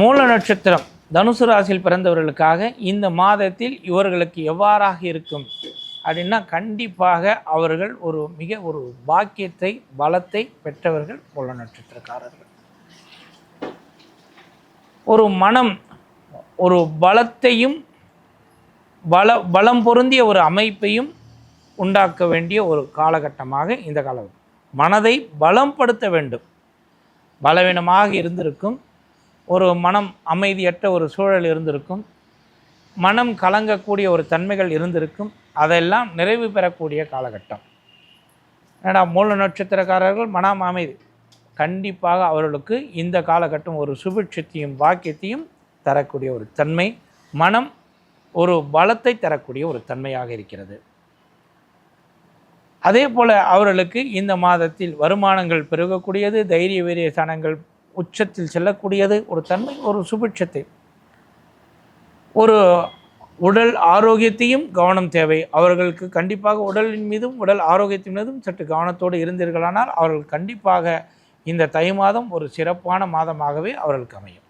மூல நட்சத்திரம் தனுசு ராசியில் பிறந்தவர்களுக்காக இந்த மாதத்தில் இவர்களுக்கு எவ்வாறாக இருக்கும் அப்படின்னா கண்டிப்பாக அவர்கள் ஒரு மிக ஒரு பாக்கியத்தை பலத்தை பெற்றவர்கள் மூல நட்சத்திரக்காரர்கள். ஒரு மனம் ஒரு பலத்தையும் பல பலம் பொருந்திய ஒரு அமைப்பையும் உண்டாக்க வேண்டிய ஒரு காலகட்டமாக இந்த காலம். மனதை பலம்படுத்த வேண்டும். பலவீனமாக இருந்திருக்கும். ஒரு மனம் அமைதியற்ற ஒரு சூழல் இருந்திருக்கும். மனம் கலங்கக்கூடிய ஒரு தன்மைகள் இருந்திருக்கும். அதெல்லாம் நிறைவு பெறக்கூடிய காலகட்டம். ஏன்னா மூல நட்சத்திரக்காரர்கள் மனம் அமைதி. கண்டிப்பாக அவர்களுக்கு இந்த காலகட்டம் ஒரு சுபிட்சத்தையும் பாக்கியத்தையும் தரக்கூடிய ஒரு தன்மை. மனம் ஒரு பலத்தை தரக்கூடிய ஒரு தன்மையாக இருக்கிறது. அதே போல் அவர்களுக்கு இந்த மாதத்தில் வருமானங்கள் பெருகக்கூடியது தைரிய வீரிய ஸ்தானங்கள் உச்சத்தில் செல்லக்கூடியது ஒரு தன்மை ஒரு சுபிட்சத்தை. ஒரு உடல் ஆரோக்கியத்தையும் கவனம் தேவை. அவர்களுக்கு கண்டிப்பாக உடலின் மீதும் உடல் ஆரோக்கியத்தின் மீதும் சற்று கவனத்தோடு இருந்தீர்களானால் அவர்கள் கண்டிப்பாக இந்த தை மாதம் ஒரு சிறப்பான மாதமாகவே அவர்களுக்கு அமையும்.